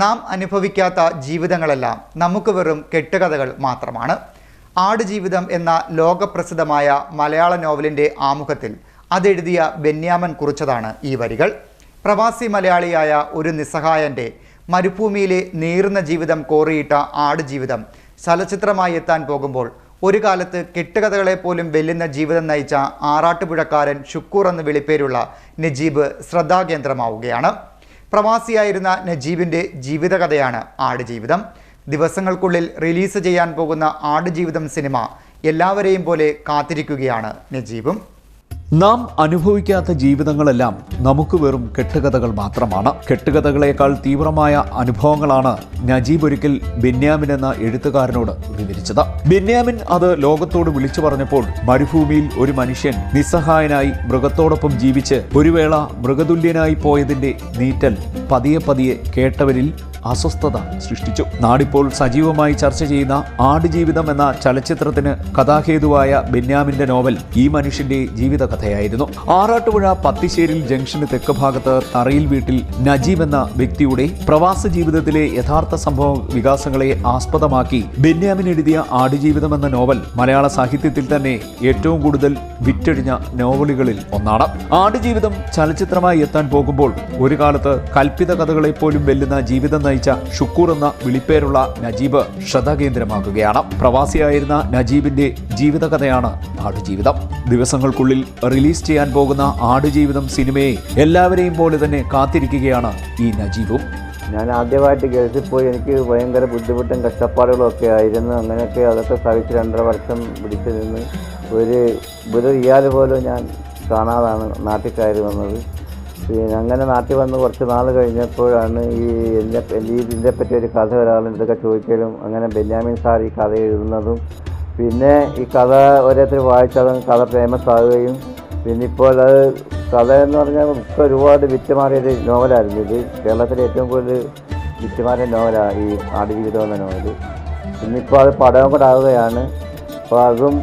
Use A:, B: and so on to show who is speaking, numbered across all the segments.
A: നാം അനുഭവിക്കാത്ത ജീവിതങ്ങളെല്ലാം നമുക്ക് വെറും കെട്ടുകഥകൾ മാത്രമാണ്. ആടുജീവിതം എന്ന ലോകപ്രസിദ്ധമായ മലയാള നോവലിന്റെ ആമുഖത്തിൽ അതെഴുതിയ ബെന്യാമൻ കുറിച്ചതാണ് ഈ വരികൾ. പ്രവാസി മലയാളിയായ ഒരു നിസ്സഹായന്റെ മരുഭൂമിയിലെ നീറുന്ന ജീവിതം കോറിയിട്ട ആടുജീവിതം ചലച്ചിത്രമായി എത്താൻ പോകുമ്പോൾ ഒരു കാലത്ത് കെട്ടുകഥകളെ പോലും വെല്ലുന്ന ജീവിതം നയിച്ച ആറാട്ടുപുഴക്കാരൻ ഷുക്കൂർ എന്ന് വിളിപ്പേരുള്ള നജീബ് ശ്രദ്ധാകേന്ദ്രമാവുകയാണ്. പ്രവാസിയായിരുന്ന നജീബിന്റെ ജീവിതകഥയാണ് ആടുജീവിതം. ദിവസങ്ങൾക്കുള്ളിൽ റിലീസ് ചെയ്യാൻ പോകുന്ന ആടുജീവിതം സിനിമ എല്ലാവരെയും പോലെ കാത്തിരിക്കുകയാണ് നജീബും.
B: നാം അനുഭവിക്കാത്ത ജീവിതങ്ങളെല്ലാം നമുക്ക് വെറും കെട്ടുകഥകൾ മാത്രമാണ്. കെട്ടുകഥകളേക്കാൾ തീവ്രമായ അനുഭവങ്ങളാണ് നജീബ് ഒരിക്കൽ ബെന്യാമിൻ എന്ന എഴുത്തുകാരനോട് വിവരിച്ചത്. ബെന്യാമിൻ അത് ലോകത്തോട് വിളിച്ചു പറഞ്ഞപ്പോൾ മരുഭൂമിയിൽ ഒരു മനുഷ്യൻ നിസ്സഹായനായി മൃഗത്തോടൊപ്പം ജീവിച്ച് ഒരു വേള മൃഗതുല്യനായി പോയതിന്റെ നീറ്റൽ പതിയെ പതിയെ കേട്ടവരിൽ അസ്വസ്ഥത സൃഷ്ടിച്ചു. നാടിപ്പോൾ സജീവമായി ചർച്ച ചെയ്യുന്ന ആടുജീവിതം എന്ന ചലച്ചിത്രത്തിന് കഥാഹേതുവായ ബെന്യാമിന്റെ നോവൽ ഈ മനുഷ്യന്റെ ജീവിതകഥയായിരുന്നു. ആറാട്ടുപുഴ പത്തിശ്ശേരിൽ ജംഗ്ഷന് തെക്ക് ഭാഗത്ത് തറയിൽ വീട്ടിൽ നജീബ് എന്ന വ്യക്തിയുടെ പ്രവാസ ജീവിതത്തിലെ യഥാർത്ഥ സംഭവ വികാസങ്ങളെ ആസ്പദമാക്കി ബെന്യാമിൻ എഴുതിയ ആടുജീവിതം എന്ന നോവൽ മലയാള സാഹിത്യത്തിൽ തന്നെ ഏറ്റവും കൂടുതൽ വിറ്റഴിഞ്ഞ നോവലുകളിൽ ഒന്നാണ്. ആടുജീവിതം ചലച്ചിത്രമായി എത്താൻ പോകുമ്പോൾ ഒരു കാലത്ത് കൽപ്പിത കഥകളെപ്പോലും വെല്ലുന്ന ജീവിതം നയിച്ച ഷുക്കൂർ എന്ന വിളിപ്പേരുള്ള നജീബ് ശ്രദ്ധാകേന്ദ്രമാക്കുകയാണ് പ്രവാസിയായിരുന്ന നജീബിന്റെ ജീവിതകഥയാണ് ആടുജീവിതം. ദിവസങ്ങൾക്കുള്ളിൽ റിലീസ് ചെയ്യാൻ പോകുന്ന ആടുജീവിതം സിനിമയെ എല്ലാവരെയും പോലെ തന്നെ കാത്തിരിക്കുകയാണ് ഈ നജീബും.
C: ഞാൻ ആദ്യമായിട്ട് ഗൾഫിൽ പോയി എനിക്ക് ഭയങ്കര ബുദ്ധിമുട്ടും കഷ്ടപ്പാടുകളും ഒക്കെ ആയിരുന്നു. അങ്ങനെയൊക്കെ അതൊക്കെ സഹിച്ച് രണ്ടര വർഷം പിടിച്ചു നിന്ന് ഒരു ഒരു റിയാൽ പോലും ഞാൻ കാണാതാണ് നാട്ടിൽ കയറി വന്നത്. പിന്നെ അങ്ങനെ നാട്ടിൽ വന്ന് കുറച്ച് നാൾ കഴിഞ്ഞപ്പോഴാണ് ഈ എന്നെ ഇതിനെ പറ്റി ഒരു കഥ ഒരാൾ ഇതൊക്കെ ചോദിക്കലും അങ്ങനെ ബെന്യാമിൻ സാർ ഈ കഥ എഴുതുന്നതും പിന്നെ ഈ കഥ ഓരോരുത്തർ വായിച്ചത് കഥ ഫേമസ് ആവുകയും പിന്നെ ഇപ്പോൾ അത് കഥ എന്ന് പറഞ്ഞാൽ ഇപ്പോൾ ഒരുപാട് വിറ്റുമാറിയൊരു നോവലായിരുന്നു ഇത്. കേരളത്തിലെ ഏറ്റവും കൂടുതൽ വിറ്റുമാറിയ നോവലാണ് ഈ ആടുജീവിതം എന്ന നോവൽ ഇന്നിപ്പോൾ അത് പടവും കൂടെ ആവുകയാണ്. അപ്പോൾ അതും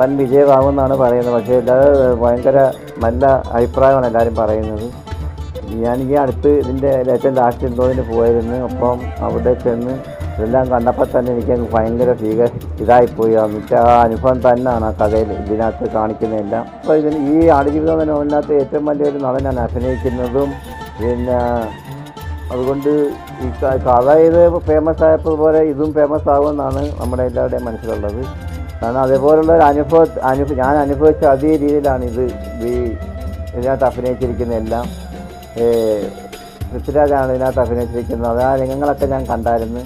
C: വൻ വിജയമാകുമെന്നാണ് പറയുന്നത്. പക്ഷേ എല്ലാവരും ഭയങ്കര നല്ല അഭിപ്രായമാണ് എല്ലാവരും പറയുന്നത്. ഞാൻ ഈ അടുത്ത് ഇതിന്റെ ഏറ്റവും ലാസ്റ്റ് എന്തോതിന് പോയിരുന്നു. അപ്പം അവിടെ ചെന്ന് ഇതെല്ലാം കണ്ടപ്പോൾ തന്നെ എനിക്ക് ഭയങ്കര ഭീക ഇതായിപ്പോയി. എന്നുവെച്ചാൽ ആ അനുഭവം തന്നെയാണ് ആ കഥയിൽ ഇതിനകത്ത് കാണിക്കുന്നതെല്ലാം. അപ്പോൾ ഇതിന് ഈ ആടുജീവിതം എന്ന നോവലിനകത്ത് ഏറ്റവും വലിയൊരു നടനാണ് അഭിനയിക്കുന്നതും പിന്നെ അതുകൊണ്ട് ഈ കഥ ഇത് ഫേമസ് ആയപ്പോൾ പോലെ ഇതും ഫേമസ് ആകുമെന്നാണ് നമ്മുടെ എല്ലാവരുടെയും മനസ്സിലുള്ളത്. കാരണം അതേപോലുള്ള ഒരു അനുഭവ അനുഭവ ഞാൻ അനുഭവിച്ച അതേ രീതിയിലാണ് ഇത് ഈ ഇതിനകത്ത് അഭിനയിച്ചിരിക്കുന്ന എല്ലാം. പൃഥ്വിരാജാണ് ഇതിനകത്ത് അഭിനയിച്ചിരിക്കുന്നത്. ആ രംഗങ്ങളൊക്കെ ഞാൻ കണ്ടായിരുന്നു.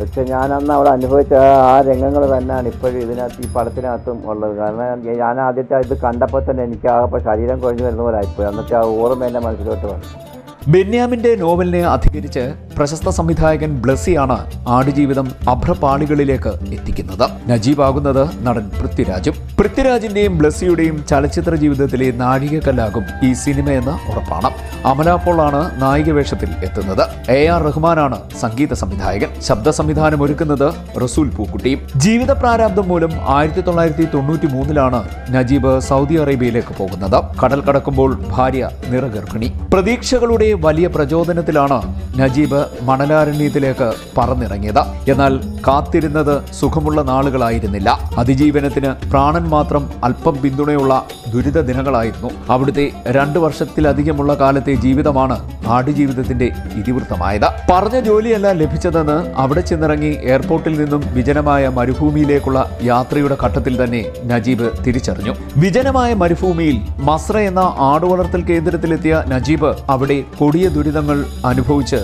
C: പക്ഷേ ഞാൻ അന്ന് അവിടെ അനുഭവിച്ച ആ- രംഗങ്ങൾ തന്നെയാണ് ഇപ്പോഴും ഇതിനകത്ത് ഈ പടത്തിനകത്തും ഉള്ളത്. കാരണം ഞാൻ ആദ്യത്തെ ഇത് കണ്ടപ്പോൾ തന്നെ എനിക്ക് ആകപ്പോൾ ശരീരം കുഴഞ്ഞു വരുന്ന പോലെ ആയിപ്പോയി. അന്നത്തെ ആ ഓർമ്മ എന്റെ മനസ്സിലോട്ട് വന്നു.
B: ബെന്യാമിന്റെ നോവലിനെ അധികരിച്ച് പ്രശസ്ത സംവിധായകൻ ബ്ലസ്സിയാണ് ആടുജീവിതം അഭ്രപാളികളിലേക്ക് എത്തിക്കുന്നത്. നജീബാകുന്നത് നടൻ പൃഥ്വിരാജും. പൃഥ്വിരാജിന്റെയും ബ്ലസ്സിയുടെയും ചലച്ചിത്ര ജീവിതത്തിലെ നാഴികക്കല്ലാകും ഈ സിനിമയെന്ന് ഉറപ്പാണ്. അമല പോളാണ് നായിക വേഷത്തിൽ എത്തുന്നത്. എ ആർ റഹ്മാനാണ് സംഗീത സംവിധായകൻ. ശബ്ദ സംവിധാനം ഒരുക്കുന്നത് റസൂൽ പൂക്കുട്ടിയും ജീവിത പ്രാരാബ്ദം മൂലം ആയിരത്തി തൊള്ളായിരത്തി തൊണ്ണൂറ്റി മൂന്നിലാണ് നജീബ് സൗദി അറേബ്യയിലേക്ക് പോകുന്നത്. കടൽ കടക്കുമ്പോൾ ഭാര്യ നിറഗർഭിണി. പ്രതീക്ഷകളുടെ വലിയ പ്രചോദനത്തിലാണ് നജീബ് മണലാരണ്യത്തിലേക്ക് പറന്നിറങ്ങിയത്. എന്നാൽ കാത്തിരുന്നത് സുഖമുള്ള നാളുകളായിരുന്നില്ല. അതിജീവനത്തിന് പ്രാണൻ മാത്രം അല്പം പിന്തുണയുള്ള ദുരിത ദിനങ്ങളായിരുന്നു. അവിടുത്തെ രണ്ടു വർഷത്തിലധികമുള്ള കാലത്തെ ജീവിതമാണ് ആടുജീവിതത്തിന്റെ ഇതിവൃത്തമായത്. പറഞ്ഞ ജോലിയല്ല ലഭിച്ചതെന്ന് അവിടെ ചെന്നിറങ്ങി എയർപോർട്ടിൽ നിന്നും വിജനമായ മരുഭൂമിയിലേക്കുള്ള യാത്രയുടെ ഘട്ടത്തിൽ തന്നെ നജീബ് തിരിച്ചറിഞ്ഞു. വിജനമായ മരുഭൂമിയിൽ മസ്ര എന്ന ആടുവളർത്തൽ കേന്ദ്രത്തിലെത്തിയ നജീബ് അവിടെ കൊടിയ ദുരിതങ്ങൾ അനുഭവിച്ച്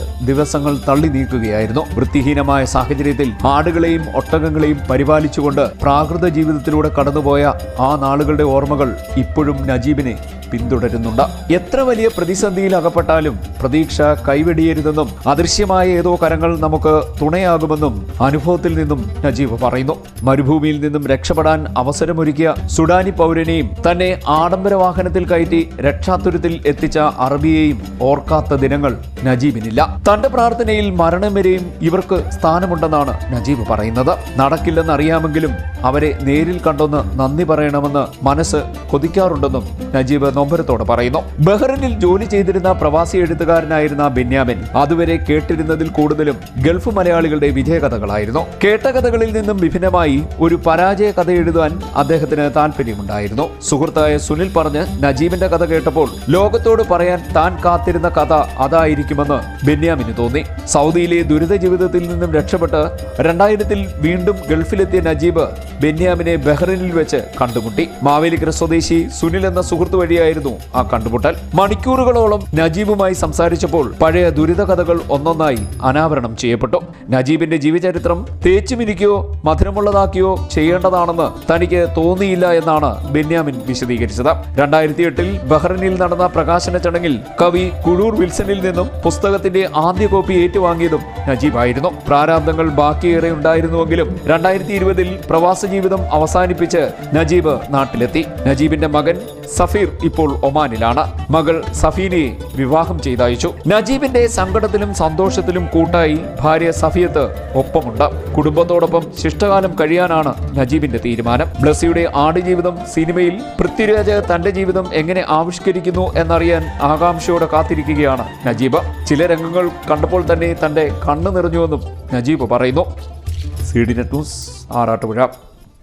B: ദിവസങ്ങൾ തള്ളി നീക്കുകയായിരുന്നു. വൃത്തിഹീനമായ സാഹചര്യത്തിൽ ആടുകളെയും ഒട്ടകങ്ങളെയും പരിപാലിച്ചുകൊണ്ട് പ്രാകൃത ജീവിതത്തിലൂടെ കടന്നുപോയ ആ നാളുകളുടെ ഓർമ്മകൾ ഇപ്പോഴും നജീബിനെ പിന്തുടരുന്നുണ്ട്. എത്ര വലിയ പ്രതിസന്ധിയിൽ അകപ്പെട്ടാലും പ്രതീക്ഷ കൈവെടിയരുതെന്നും അദൃശ്യമായ ഏതോ കരങ്ങൾ നമുക്ക് തുണയാകുമെന്നും അനുഭവത്തിൽ നിന്നും നജീബ് പറയുന്നു. മരുഭൂമിയിൽ നിന്നും രക്ഷപ്പെടാൻ അവസരമൊരുക്കിയ സുഡാനി പൗരനെയും തന്നെ ആഡംബര വാഹനത്തിൽ കയറ്റി രക്ഷാതുരത്തിൽ എത്തിച്ച അറബിയെയും ഓർക്കാത്ത ദിനങ്ങൾ നജീബിനില്ല. തന്റെ പ്രാർത്ഥനയിൽ മരണം വരെയും ഇവർക്ക് സ്ഥാനമുണ്ടെന്നാണ് നജീബ് പറയുന്നത്. നടക്കില്ലെന്നറിയാമെങ്കിലും അവരെ നേരിൽ കണ്ടൊന്ന് നന്ദി പറയണമെന്ന് മനസ്സ് കൊതിക്കാറുണ്ടെന്നും നജീബ് നൊമ്പരത്തോട് പറയുന്നു. ബഹ്റിനിൽ ജോലി ചെയ്തിരുന്ന പ്രവാസി എഴുത്തുകാരനായിരുന്ന ബെന്യാമിൻ അതുവരെ കേട്ടിരുന്നതിൽ കൂടുതലും ഗൾഫ് മലയാളികളുടെ വിജയകഥകളായിരുന്നു. കേട്ട കഥകളിൽ നിന്നും വിഭിന്നമായി ഒരു പരാജയ കഥ എഴുതാൻ അദ്ദേഹത്തിന് താല്പര്യമുണ്ടായിരുന്നു സുഹൃത്തായ സുനിൽ പറഞ്ഞ് നജീബിന്റെ കഥ കേട്ടപ്പോൾ ലോകത്തോട് പറയാൻ താൻ കാത്തിരുന്ന കഥ അതായിരിക്കുമെന്ന് ബെന്യാമിന് തോന്നി. സൗദിയിലെ ദുരിത ജീവിതത്തിൽ നിന്നും രക്ഷപ്പെട്ട് രണ്ടായിരത്തിൽ വീണ്ടും ഗൾഫിലെത്തിയ നജീബ് ബെന്യാമിനെ ബഹ്റിനിൽ വെച്ച് കണ്ടുമുട്ടി. മാവേലിക്കര സ്വദേശി സുനിൽ എന്ന സുഹൃത്തു വഴിയായിരുന്നു ആ കണ്ടുമുട്ടൽ. മണിക്കൂറുകളോളം നജീബുമായി സംസാരിച്ചപ്പോൾ പഴയ ദുരിത കഥകൾ ഒന്നൊന്നായി അനാവരണം ചെയ്യപ്പെട്ടു. നജീബിന്റെ ജീവചരിത്രം തേച്ചുമിരിക്കുകയോ മധുരമുള്ളതാക്കിയോ ചെയ്യേണ്ടതാണെന്ന് തനിക്ക് തോന്നിയില്ല എന്നാണ് ബെന്യാമിൻ വിശദീകരിച്ചത്. രണ്ടായിരത്തി എട്ടിൽ ബഹ്റിനിൽ നടന്ന പ്രകാശന ചടങ്ങിൽ കവി കുഴൂർ വിൽസണിൽ നിന്നും പുസ്തകത്തിന്റെ ആദ്യ കോപ്പി ഏറ്റുവാങ്ങിയതും നജീബായിരുന്നു. പ്രാരാബ്ദങ്ങൾ ബാക്കിയേറെ ഉണ്ടായിരുന്നുവെങ്കിലും രണ്ടായിരത്തി ഇരുപതിൽ പ്രവാസ ജീവിതം അവസാനിപ്പിച്ച് നജീബ് നാട്ടിലെത്തി. നജീബിന്റെ മകൻ സഫീർ ഇപ്പോൾ ഒമാനിലാണ്. മകൾ സഫീനയെ വിവാഹം ചെയ്തയച്ചു. നജീബിന്റെ സങ്കടത്തിലും സന്തോഷത്തിലും കൂട്ടായി ഭാര്യ സഫിയത്ത് ഒപ്പമുണ്ട്. കുടുംബത്തോടൊപ്പം ശിഷ്ടകാലം കഴിയാനാണ് നജീബിന്റെ തീരുമാനം. ബ്ലസിയുടെ ആടുജീവിതം സിനിമയിൽ പൃഥ്വിരാജ് തന്റെ ജീവിതം എങ്ങനെ ആവിഷ്കരിക്കുന്നു എന്നറിയാൻ ആകാംക്ഷയോടെ കാത്തിരിക്കുകയാണ് നജീബ്. ചില രംഗങ്ങൾ കണ്ടപ്പോൾ തന്നെ തന്റെ കണ്ണു നിറഞ്ഞുവെന്നും നജീബ് പറയുന്നു. C D net news Arattupuzha.